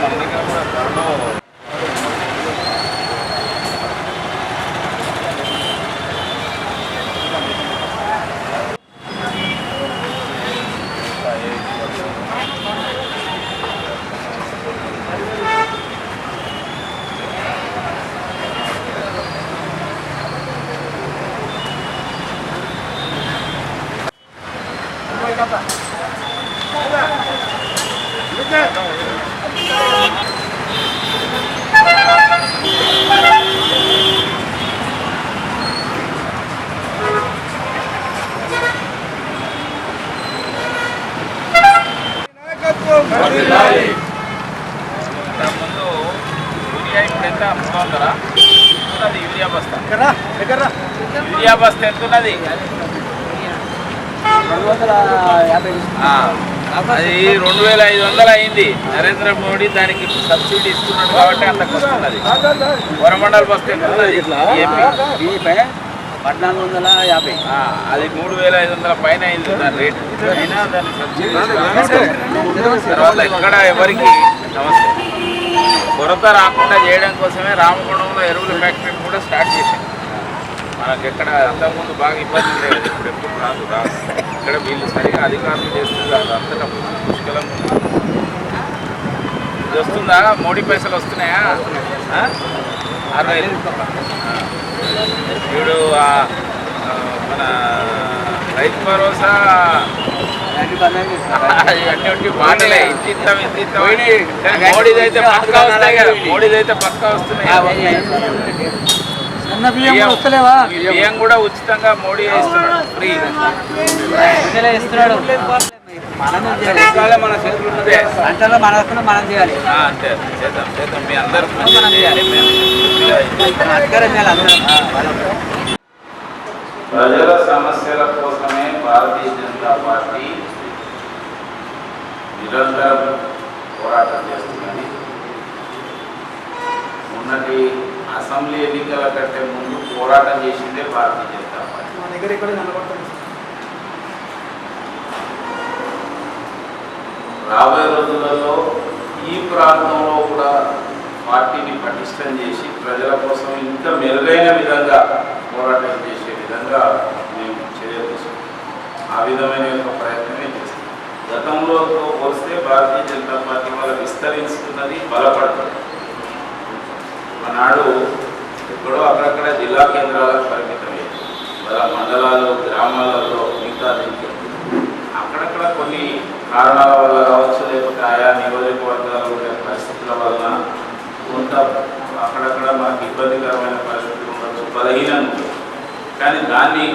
మన దగ్గర కూడా త్వరలో ముందు యూరియా ఇప్పుడు ఎంత మూడు వందల ఉన్నది యూరియా బస్తా యూరియా బస్తా ఎంత ఉన్నది అది రెండు వేల ఐదు వందలు అయింది. నరేంద్ర మోడీ దానికి సబ్సిడీ ఇస్తున్నాడు కాబట్టి అంతకు వస్తున్నది వరమండల బస్తా ఎంత ఉన్నది. పద్నాలుగు వందల యాభై. ఆ, అది మూడు వేల ఐదు వందల పైన అయింది దాని రేట్. అయినా దాన్ని. తర్వాత ఎక్కడ ఎవరికి నమస్తే. కొరత రాకుండా చేయడం కోసమే రామగుండంలో ఎరువుల ఫ్యాక్టరీని కూడా స్టార్ట్ చేశాం మనకి ఎక్కడ అంతకుముందు బాగా ఇబ్బంది ఉండేది. ఇప్పుడు ఎప్పుడు రాదు రాదు. ఇక్కడ వీళ్ళు సరిగా అధికారులు చేస్తున్నారు. అంతటా పుష్కలం. ఇది వస్తుందా? మోడీ పైసలు వస్తున్నాయా? ఆ? అరవై. ఇప్పుడు మన రైతు భరోసా. అటువంటి మాటలే. మోడీదైతే పక్కా వస్తాయి కదా. మోడీదైతే పక్కా వస్తున్నాయి. బియ్యం కూడా ఉచితంగా మోడీ ఇస్తున్నాడు ఫ్రీ. ఇస్తున్నాడు. మన చేతులు అంతే. చేద్దాం చేద్దాం. మీ అందరూ ప్రజల సమస్యల కోసమే భారతీయ జనతా పార్టీ నిరంతరం పోరాటం చేస్తున్నది మొన్నటి అసెంబ్లీ ఎన్నికల కంటే ముందు పోరాటం చేసిందే భారతీయ జనతా పార్టీ. మన దగ్గర ఇక్కడ నిలబడుతుంది రాబోయే రోజులలో ఈ ప్రాంతంలో కూడా పార్టీని పటిష్టం చేసి ప్రజల కోసం ఇంకా మెరుగైన విధంగా పోరాటం చేసే విధంగా మేము చర్యలు తీసుకుంటాం ఆ విధమైన యొక్క ప్రయత్నమే చేస్తాం. గతంలో పోలిస్తే భారతీయ జనతా పార్టీ వల్ల విస్తరిస్తున్నది బలపడుతుంది. ఆనాడు ఎక్కడో అక్కడక్కడ జిల్లా కేంద్రాలకు పరిమితమే. వాళ్ళ మండలాలు గ్రామాలలో మిగతా అక్కడక్కడ కొన్ని కారణాల వల్ల కావచ్చు లేకపోతే ఆయా నియోజకవర్గాలు ఉండే పరిస్థితుల వలన కొంత అక్కడక్కడ మాకు ఇబ్బందికరమైన పరిస్థితులు ఉండొచ్చు బలహీనంగా ఉండొచ్చు. కానీ దాన్ని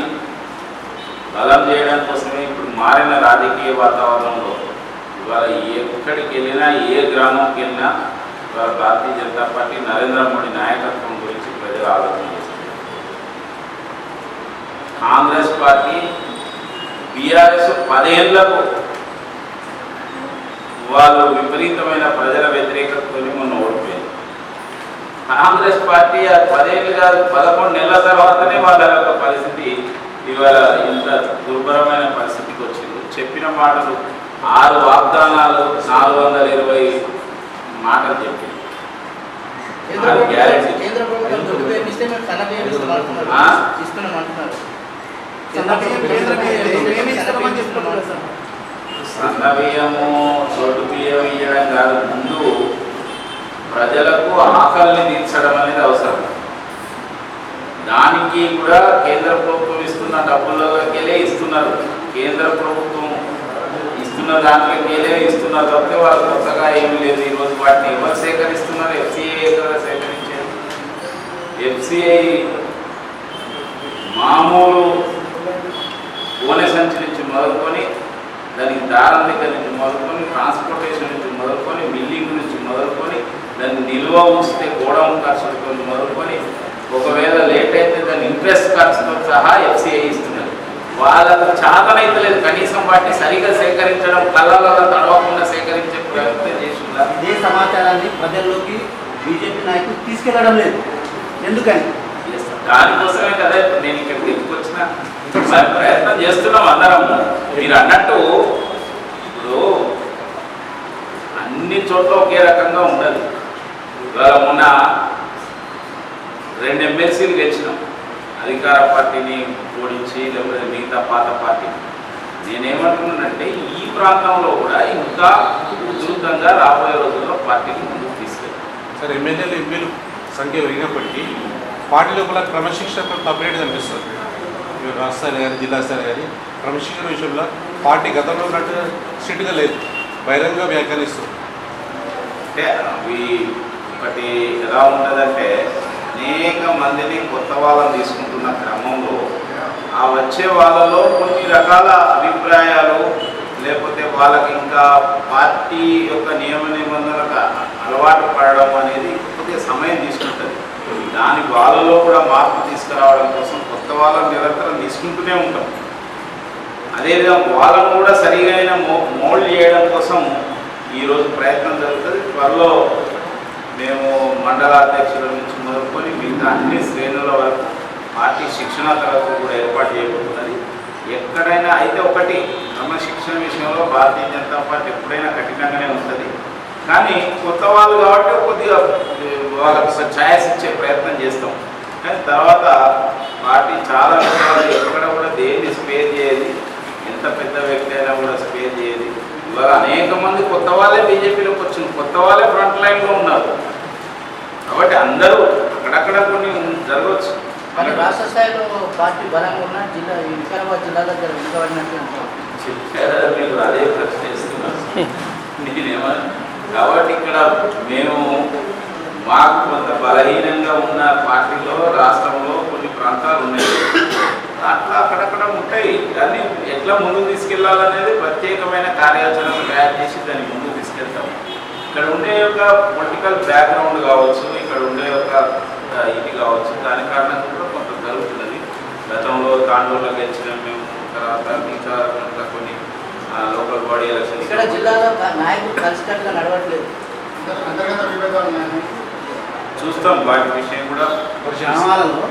బలం చేయడం కోసమే ఇప్పుడు మారిన రాజకీయ వాతావరణంలో ఇవాళ ఏ ఎక్కడికి వెళ్ళినా ఏ గ్రామంకి వెళ్ళినా ఇవాళ భారతీయ జనతా పార్టీ నరేంద్ర మోడీ నాయకత్వం గురించి ప్రజలు ఆలోచన చేస్తున్నారు కాంగ్రెస్ పార్టీ బీఆర్ఎస్ పదేళ్ళకు వాళ్ళు విపరీతమైన ప్రజల వ్యతిరేకతతో మొన్న కాంగ్రెస్ పార్టీ ఆ పదేళ్ళు కాదు పదకొండు నెలల తర్వాతనే వాళ్ళ యొక్క పరిస్థితి ఇవాళ ఇంత దుర్భరమైన పరిస్థితికి వచ్చింది. చెప్పిన మాటలు ఆరు వాగ్దానాలు నాలుగు వందల ఇరవై మాటలు చెప్పింది సన్న బియ్యము చోటు బియ్యం ఇవ్వడం కాదు. ముందు ప్రజలకు ఆకలిని తీర్చడం అనేది అవసరం. దానికి కూడా కేంద్ర ప్రభుత్వం ఇస్తున్న డబ్బులకెళ్ళే ఇస్తున్నారు. కేంద్ర ప్రభుత్వం ఇస్తున్న దాంట్లోకెళ్ళే ఇస్తున్నారు తప్పితే వాళ్ళు కొత్తగా ఏమి లేదు. ఈరోజు వాటిని ఎవరు సేకరిస్తున్నారు? ఎఫ్సిఐ ద్వారా సేకరించారు ఎఫ్సిఐ మామూలు కోనె సంచి నుంచి మొదలుకొని దానికి దారం దగ్గర నుంచి మొదలుకొని ట్రాన్స్పోర్టేషన్ నుంచి మొదలుకొని బిల్డింగ్ నుంచి మొదలుకొని దాన్ని నిల్వ ఉంచితే గోడౌన్ ఖర్చులతో మొదలుకొని ఒకవేళ లేట్ అయితే దాని ఇంట్రెస్ట్ ఖర్చుతో సహా ఎఫ్సిఐ ఇస్తున్నది వాళ్ళకు చాతనైతలేదు కనీసం వాటిని సరిగా సేకరించడం కళ్ళలో తడవకుండా సేకరించే ప్రయత్నం చేస్తున్నారు. ఇదే సమాచారాన్ని ప్రజల్లోకి బీజేపీ నాయకులు తీసుకెళ్ళడం లేదు. ఎందుకని? దానికోసమే కదా నేను ఇక్కడికి ఎత్తుకొచ్చిన మరి ప్రయత్నం చేస్తున్నాం అందరం మీరు అన్నట్టు ఇప్పుడు అన్ని చోట్ల ఒకే రకంగా ఉండదు. ఇవాళ మొన్న రెండు ఎమ్మెల్సీలు గెలిచినాం. అధికార పార్టీని ఓడించి లేకపోతే మిగతా పాత పార్టీ. నేనేమంటున్నానంటే ఈ ప్రాంతంలో కూడా ఇంకా ఉధృతంగా రాబోయే రోజుల్లో పార్టీని ముందుకు తీసుకెళ్ళాలి. సార్ ఎమ్మెల్యేలు ఎంపీలు సంఖ్య పెరిగినప్పటికీ పార్టీ లోపల క్రమశిక్షణ తప్పేది కనిపిస్తుంది. ఇవి రాష్ట్ర స్థాయి కానీ జిల్లా స్థాయి కానీ క్రమశిక్షణ విషయంలో పార్టీ గతంలో ఉన్నట్టు స్ట్రిక్ట్గా లేదు. బహిరంగ వ్యాఖ్యానిస్తుంది. అంటే అవి ఒకటి ఎలా ఉంటుందంటే అనేక మందిని కొత్త వాళ్ళని తీసుకుంటున్న క్రమంలో ఆ వచ్చే వాళ్ళలో కొన్ని రకాల అభిప్రాయాలు లేకపోతే వాళ్ళకి ఇంకా పార్టీ యొక్క నియమ నిబంధనలకు అలవాటు పడడం అనేది కొద్దిగా సమయం తీసుకుంటుంది. దాని వాళ్ళలో కూడా మార్పు తీసుకురావడం కోసం కొత్త వాళ్ళని నిరంతరం తీసుకుంటూనే ఉంటాం. అదేవిధంగా వాళ్ళను కూడా సరిగైన మో మోల్డ్ చేయడం కోసం ఈరోజు ప్రయత్నం జరుగుతుంది. త్వరలో మేము మండల అధ్యక్షుల నుంచి మొదలుకొని మిగతా అన్ని శ్రేణుల వరకు పార్టీ శిక్షణ తరగతి కూడా ఏర్పాటు చేయబోతున్నది ఎక్కడైనా అయితే ఒకటి క్రమశిక్షణ విషయంలో భారతీయ జనతా పార్టీ ఎప్పుడైనా కఠినంగానే ఉంటుంది. కానీ కొత్త వాళ్ళు కాబట్టి కొద్దిగా వాళ్ళకి ఛాయస్ ఇచ్చే ప్రయత్నం చేస్తాం. కానీ తర్వాత పార్టీ చాలా ఎక్కడ కూడా దేన్ని స్పేర్ చేయదు ఎంత పెద్ద వ్యక్తి అయినా కూడా స్పేర్ చేయదు. ఇవాళ అనేక మంది కొత్త వాళ్ళే బీజేపీలోకి వచ్చింది కొత్త వాళ్ళే ఫ్రంట్ లైన్లో ఉన్నారు. కాబట్టి అందరూ అక్కడక్కడ కొన్ని జరగవచ్చు మరి రాష్ట్ర స్థాయిలో పార్టీ బలంగా ఉన్న జిల్లా వికారాబాద్ జిల్లా దగ్గర వెనుకబడినట్టు అంటారు. చెప్పారా మీరు అదే ప్రశ్న ఇస్తున్నారు నేనేమన్నా కాబట్టి ఇక్కడ మేము మాకు కొంత బలహీనంగా ఉన్న పార్టీలో రాష్ట్రంలో కొన్ని ప్రాంతాలు ఉన్నాయి. అట్లా అక్కడక్కడ ఉంటాయి. కానీ ఎట్లా ముందుకు తీసుకెళ్ళాలనేది ప్రత్యేకమైన కార్యాచరణ తయారు చేసి దాన్ని ముందుకు తీసుకెళ్తాం. ఇక్కడ ఉండే యొక్క పొలిటికల్ బ్యాక్గ్రౌండ్ కావచ్చు ఇక్కడ ఉండే యొక్క ఇది కావచ్చు దాని కారణంగా కూడా కొంత జరుగుతున్నది. గతంలో తాండూరులో గెలిచిన మేము తర్వాత మిగతా ఇంకా కొన్ని లోకల్ బాడీ ఎలక్షన్ ఇక్కడ జిల్లాలో నాయకులు కలిసికట్టుగా నడవట్లేదు. చూస్తాం. వాటి విషయం కూడా గ్రామాలలో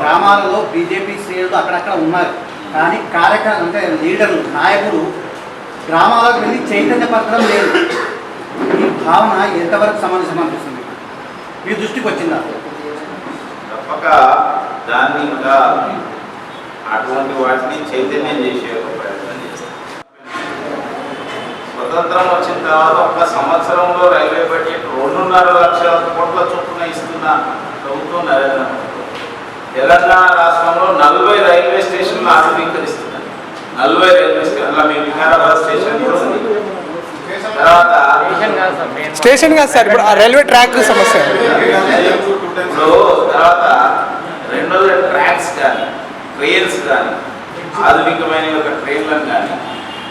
గ్రామాలలో బీజేపీ శ్రేణులు అక్కడక్కడ ఉన్నారు. కానీ కార్యక్రమం అంటే లీడర్లు నాయకులు గ్రామాలకు వెళ్ళి చైతన్యపరచడం లేదు. ఈ భావన ఎంతవరకు సమంజసం అనిపిస్తుంది? మీ దృష్టికి వచ్చిందా? తప్పక దాన్ని ఇంకా అటువంటి వాటిని చైతన్యం చేసే ఒక ప్రయత్నం చేస్తాం స్వతంత్రం వచ్చిన తర్వాత ఒక సంవత్సరంలో రైల్వే బడ్జెట్ రెండున్నర లక్షల కోట్ల చొప్పున ఇస్తున్న ప్రభుత్వం నరేంద్ర మోదీ తెలంగాణ రాష్ట్రంలో నలభై రైల్వే స్టేషన్లు ఆధునీకరిస్తున్నారు. నలభై రైల్వే స్టేషన్ మీ వికారాబాద్ స్టేషన్ కూడా ఉంది. తర్వాత స్టేషన్ కాదు సార్ ఇప్పుడు ఆ రైల్వే ట్రాక్ సమస్య. ఇప్పుడు తర్వాత రెండోది ట్రాక్స్ కానీ ట్రైన్స్ కానీ ఆధునికమైన ఒక ట్రైన్లను కానీ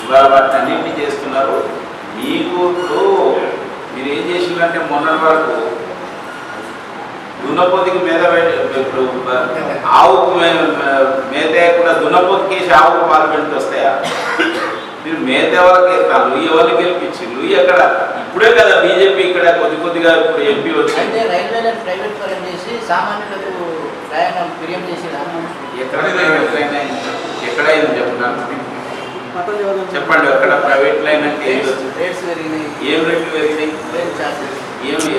ఇవాళ వాటిని అన్నింటినీ చేస్తున్నారు. మీకు మీరు ఏం చేసిందంటే మొన్నటి వరకు దున్నపోతికి మీద పెట్టి ఇప్పుడు ఆవుకు మేత వేయకుండా దున్నపోతికేసి ఆవుకు పాలు పెడితే వస్తాయా? మీరు మేత ఎవరికి ఎత్తాను ఎవరిని గెలిపించి నువ్వు ఎక్కడ? ఇప్పుడే కదా బీజేపీ ఇక్కడ కొద్ది కొద్దిగా ఇప్పుడు ఎంపీ వచ్చింది అయితే రైల్వేలను ప్రైవేట్ పరం చేసి సామాన్యులకు ప్రయాణం ప్రియం చేసి ఎక్కడ ప్రైవేట్ లైన్ అయింది? ఎక్కడ అయింది చెప్పండి చెప్పండి ఎక్కడ ప్రైవేట్ లైన్ అంటే ఏం రేట్లు పెరిగినాయి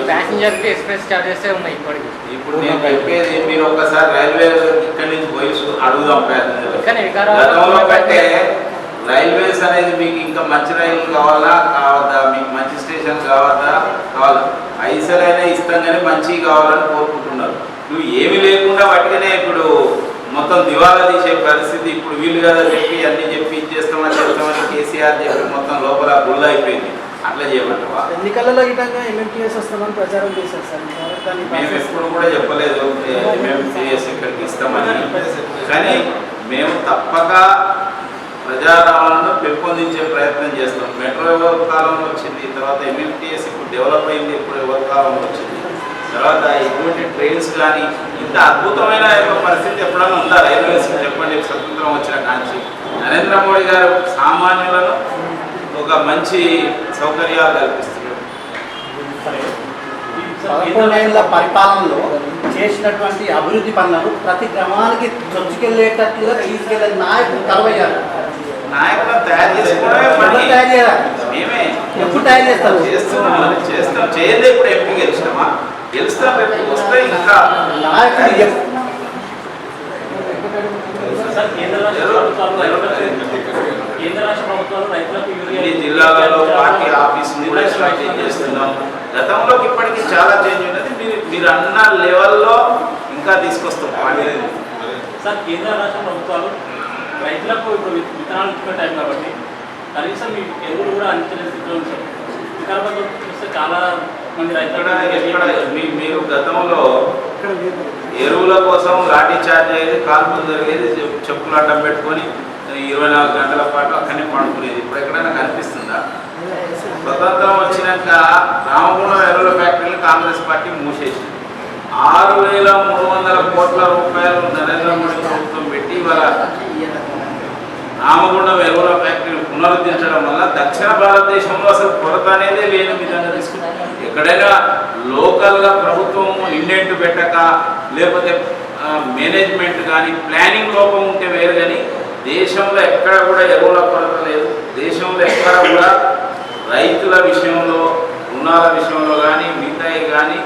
ప్యాసింజర్కి ఎక్స్ప్రెస్ చార్జెస్ ఉన్నాయి ఇప్పటికి? ఇప్పుడు నేను చెప్పేది మీరు ఒక్కసారి రైల్వే ఇక్కడి నుంచి పోయి అడుగుదాం ప్యాసింజర్ కంటే రైల్వేస్ అనేది మీకు ఇంకా మంచి రైలు కావాలా? కావద్దా? మీకు మంచి స్టేషన్ కావద్దా? కావాలా? పైసలైనా ఇస్తాం కానీ మంచివి కావాలని కోరుకుంటున్నారు. నువ్వు ఏమి లేకుండా వాటికనే ఇప్పుడు మొత్తం దివాలా తీసే పరిస్థితి ఇప్పుడు వీళ్ళు కదా చెప్పి అన్ని చెప్పి ఇచ్చేస్తామని చేస్తామని కేసీఆర్ చెప్పి మొత్తం లోపల గుళ్ళ అయిపోయింది. అట్లా చేయమంటావా? ఎన్నికలలో గిటంగా ఎంఎంటీఎస్ వస్తామని ప్రచారం చేశారు సార్. దాన్ని మేము ఎప్పుడు కూడా చెప్పలేదు. సిఎస్ ఇక్కడికి ఇస్తామని. కానీ మేము తప్పక ప్రజారవాణాను పెంపొందించే ప్రయత్నం చేస్తాం. మెట్రో ఎవరి కాలంలో వచ్చింది తర్వాత ఎంఎల్టీఎస్ ఇప్పుడు డెవలప్ అయింది ఇప్పుడు ఎవరి కాలంలో వచ్చింది. తర్వాత ఇటువంటి ట్రైన్స్ కానీ ఇంత అద్భుతమైన పరిస్థితి ఎప్పుడైనా ఉందా? రైల్వేస్ చెప్పండి స్వతంత్రం వచ్చిన కాంచి. నరేంద్ర మోడీ గారు సామాన్యులను ఒక మంచి సౌకర్యాలు కల్పిస్తున్నారు. పదకొండేళ్ళ పరిపాలనలో చేసినటువంటి అభివృద్ధి పనులను ప్రతి గ్రామానికి చొచ్చుకెళ్ళేటట్లుగా తీసుకెళ్ళే నాయకులు కలవయ్యారు. నాయకులను తయారు చేసుకోవడమే ఎవరు పని తయారు చేయాలి మేమే ఎప్పుడు తయారు చేస్తాం చేస్తున్నాం చేస్తాం చేయలేదు ఇప్పుడు ఎంపీ గెలిచినామా గెలుస్తాం రేపు వస్తే ఇంకా నాయకులు ఎప్- సార్ కేంద్ర రాష్ట్ర ప్రభుత్వాలు రైతులకు కేంద్ర జిల్లాలలో పార్టీ ఆఫీసులు కూడా చేంజ్ చేస్తున్నాం గతంలోకి ఇప్పటికి చాలా చేంజ్ ఉన్నది మీరు మీరు అన్న లెవెల్లో ఇంకా తీసుకొస్తాం పార్టీ సార్ కేంద్ర రాష్ట్ర ప్రభుత్వాలు రైతులకు ఇప్పుడు విత్- విత్తనాలు ఇచ్చుకునే టైం కాబట్టి కనీసం మీ ఎరువులు కూడా అందించలేని స్థితిలో ఉంది సార్ వికారాబాద్ చూస్తే చాలా మంది రైతులు ఎక్కడ మీ- మీరు గతంలో ఎరువుల కోసం లాఠీ చార్జ్ అయ్యేది కాల్పులు జరిగేది చెప్- చెప్పులు అడ్డం పెట్టుకొని ఇరవై నాలుగు గంటల పాటు అక్కడనే పండుకునేది. ఇప్పుడు ఎక్కడైనా కనిపిస్తుందా? స్వతంత్రం వచ్చినాక రామగుండం ఎరువుల ఫ్యాక్టరీలు కాంగ్రెస్ పార్టీ మూసేసింది. ఆరు వేల మూడు వందల కోట్ల రూపాయలు నరేంద్ర మోడీ ప్రభుత్వం పెట్టి ఇవాళ రామగుండం ఎరువుల ఫ్యాక్టరీని పునరుద్ధరించడం వల్ల దక్షిణ భారతదేశంలో అసలు కొరత అనేదే లేని విధంగా తీసుకుంటాం ఎక్కడైనా లోకల్గా ప్రభుత్వం ఇండెంట్ పెట్టక లేకపోతే మేనేజ్మెంట్ కానీ ప్లానింగ్ లోపం ఉంటే వేరు కానీ దేశంలో ఎక్కడ కూడా ఎరువుల కొరత లేదు. దేశంలో ఎక్కడ కూడా రైతుల విషయంలో రుణాల విషయంలో కానీ మిగతాయి కానీ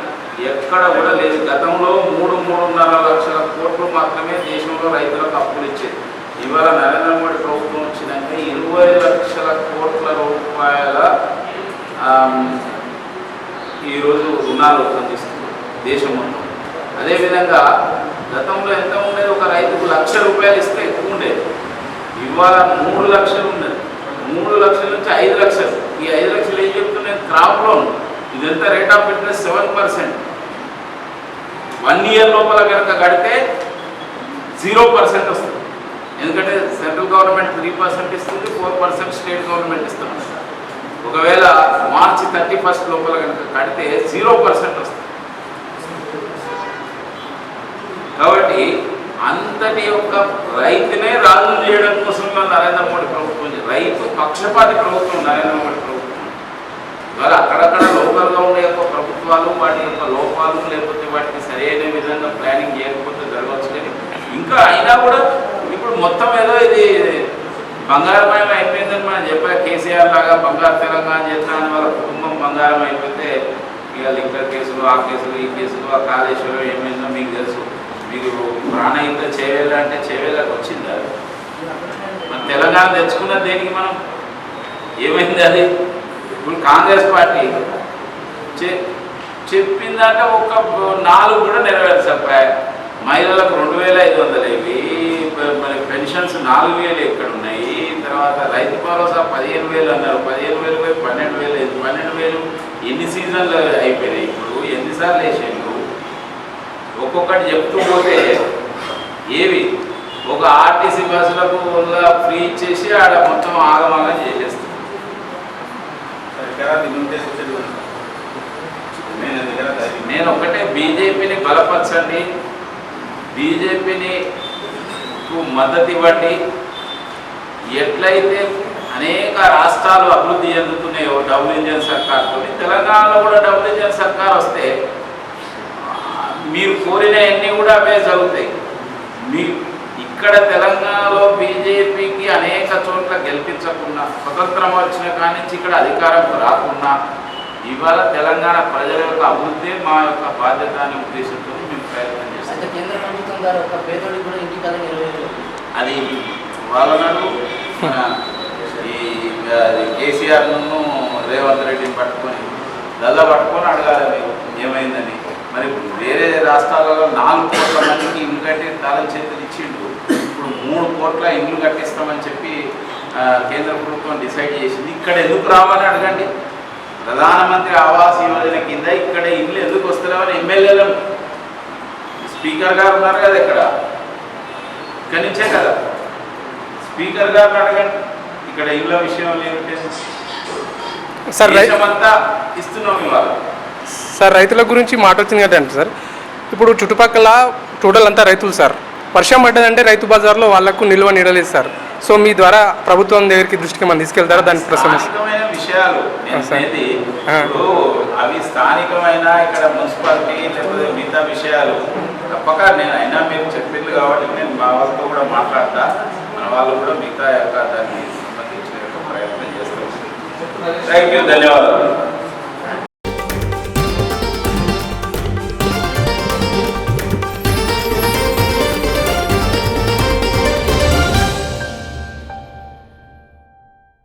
ఎక్కడ కూడా లేదు. గతంలో మూడు మూడున్నర లక్షల కోట్లు మాత్రమే దేశంలో రైతులకు అప్పులు ఇచ్చేది. ఇవాళ నరేంద్ర మోడీ ప్రభుత్వం వచ్చినాక ఇరవై లక్షల కోట్ల రూపాయల ఈరోజు రుణాలు అందిస్తుంది దేశం మొత్తం. అదేవిధంగా గతంలో ఎంత ఉండేది? ఒక రైతుకు లక్ష రూపాయలు ఇస్తే ఎక్కువ ఉండేది? ఇవాళ మూడు లక్షలు ఉన్నది మూడు లక్షల నుంచి ఐదు లక్షలు. ఈ ఐదు లక్షలు ఏం చెప్తున్నాయి? Crop loan. ఇదంతా rate of interest seven percent one year లోపల కనుక కడితే జీరో పర్సెంట్ వస్తుంది. ఎందుకంటే సెంట్రల్ గవర్నమెంట్ త్రీ పర్సెంట్ ఇస్తుంది ఫోర్ పర్సెంట్ స్టేట్ గవర్నమెంట్ ఇస్తుంది. ఒకవేళ మార్చి థర్టీ ఫస్ట్ లోపల కనుక కడితే జీరో పర్సెంట్ వస్తుంది. కాబట్టి అంతటి యొక్క రైతునే రాజు చేయడం కోసం నరేంద్ర మోడీ ప్రభుత్వం రైతు పక్షపాతి ప్రభుత్వం నరేంద్ర మోడీ ప్రభుత్వం. ఇవాళ అక్కడక్కడ లోకల్లో ఉండే యొక్క ప్రభుత్వాలు వాటి యొక్క లోపాలు లేకపోతే వాటికి సరైన విధంగా ప్లానింగ్ చేయకపోతే జరగవచ్చు కానీ ఇంకా అయినా కూడా మొత్తం ఏదో ఇది బంగారమయం అయిపోయిందని మనం చెప్పా కేసీఆర్ లాగా బంగారు తెలంగాణ చేస్తానని వాళ్ళ కుటుంబం బంగారం అయిపోతే ఇక లిక్కర్ కేసులు ఆ కేసులు ఈ కేసులు ఆ కాళేశ్వరం ఏమైందో మీకు తెలుసు. మీరు ప్రాణహిత చేవేళ్ళ అంటే చేవేళ్ళకి వచ్చిందా? మన తెలంగాణ తెచ్చుకున్న దేనికి మనం? ఏమైంది అది? ఇప్పుడు కాంగ్రెస్ పార్టీ చె- చెప్పిందంటే ఒక నాలుగు కూడా నెరవేర్చపాయ మహిళలకు రెండు వేల ఐదు వందలు ఇవి. మరి పెన్షన్స్ నాలుగు వేలు ఎక్కడ ఉన్నాయి. తర్వాత రైతు భరోసా పదిహేను వేలు అన్నారు. పదిహేను వేలు పోయి పన్నెండు వేలు పన్నెండు వేలు ఎన్ని సీజన్లు అయిపోయినాయి ఇప్పుడు? ఎన్నిసార్లు వేసేయండు ఒక్కొక్కటి చెప్తూ పోతే ఏవి? ఒక ఆర్టీసీ బస్సులకు ఫ్రీ ఇచ్చేసి ఆడ మొత్తం ఆగమాగం చేసేస్తుంది నేను ఒకటే బీజేపీని బలపరచండి. బీజేపీని మద్దతు ఇవ్వండి. ఎట్లయితే అనేక రాష్ట్రాలు అభివృద్ధి చెందుతున్నాయో డబుల్ ఇంజన్ సర్కార్తో తెలంగాణలో కూడా డబుల్ ఇంజన్ సర్కార్ వస్తే మీరు కోరిన అన్నీ కూడా అవే జరుగుతాయి. మీ ఇక్కడ తెలంగాణలో బీజేపీకి అనేక చోట్ల గెలిపించకుండా స్వతంత్రం వచ్చిన కాడి నుంచి ఇక్కడ అధికారం రాకుండా ఇవాళ తెలంగాణ ప్రజల యొక్క అభివృద్ధి మా యొక్క బాధ్యత అనే ఉద్దేశంతో మేము ప్రయత్నం చేస్తాం ఒక పేదోడికి కూడా ఇంటికి కల అది వాళ్ళను ఈ కేసీఆర్ను రేవంత్ రెడ్డిని పట్టుకొని దల్ల పట్టుకొని అడగాలి మీరు ఏమైందని. మరి వేరే రాష్ట్రాలలో నాలుగు కోట్ల మందికి ఇల్లు కట్టి తాళం చేతులు ఇచ్చిండు. ఇప్పుడు మూడు కోట్ల ఇల్లు కట్టిస్తామని చెప్పి కేంద్ర ప్రభుత్వం డిసైడ్ చేసింది. ఇక్కడ ఎందుకు రావాలని అడగండి. ప్రధానమంత్రి ఆవాస్ యోజన కింద ఇక్కడ ఇల్లు ఎందుకు వస్తున్నామని ఎమ్మెల్యేలను స్పీకర్ గారు ఉన్నారు కదా ఇక్కడ. ఇక్కడి నుంచే కదా. స్పీకర్ గారిని అడగండి. ఇక్కడ ఇళ్ళ విషయం ఏమిటి? సార్ రై దేశమంతా ఇస్తున్నాం ఇవాళ. సార్ రైతుల గురించి మాట వచ్చింది కదండి సార్. ఇప్పుడు చుట్టుపక్కల టోటల్ అంతా రైతులు సార్. వర్షం పడ్డదంటే రైతు బజార్లో వాళ్ళకు నిల్వ నీడలేదు సార్. సో మీ ద్వారా ప్రభుత్వం దగ్గరికి దృష్టికి మనం తీసుకెళ్తారా? దానికి ప్రశ్న విషయాలు అవి స్థానికమైన ఇక్కడ మున్సిపాలిటీ లేకపోతే మిగతా విషయాలు తప్పక నేను అయినా మీరు చెప్పింది కాబట్టి నేను మా వాళ్ళతో కూడా మాట్లాడతా. మన వాళ్ళు కూడా మిగతా యొక్క దానికి సంబంధించిన ప్రయత్నం చేస్తాం థ్యాంక్ యూ ధన్యవాదాలు.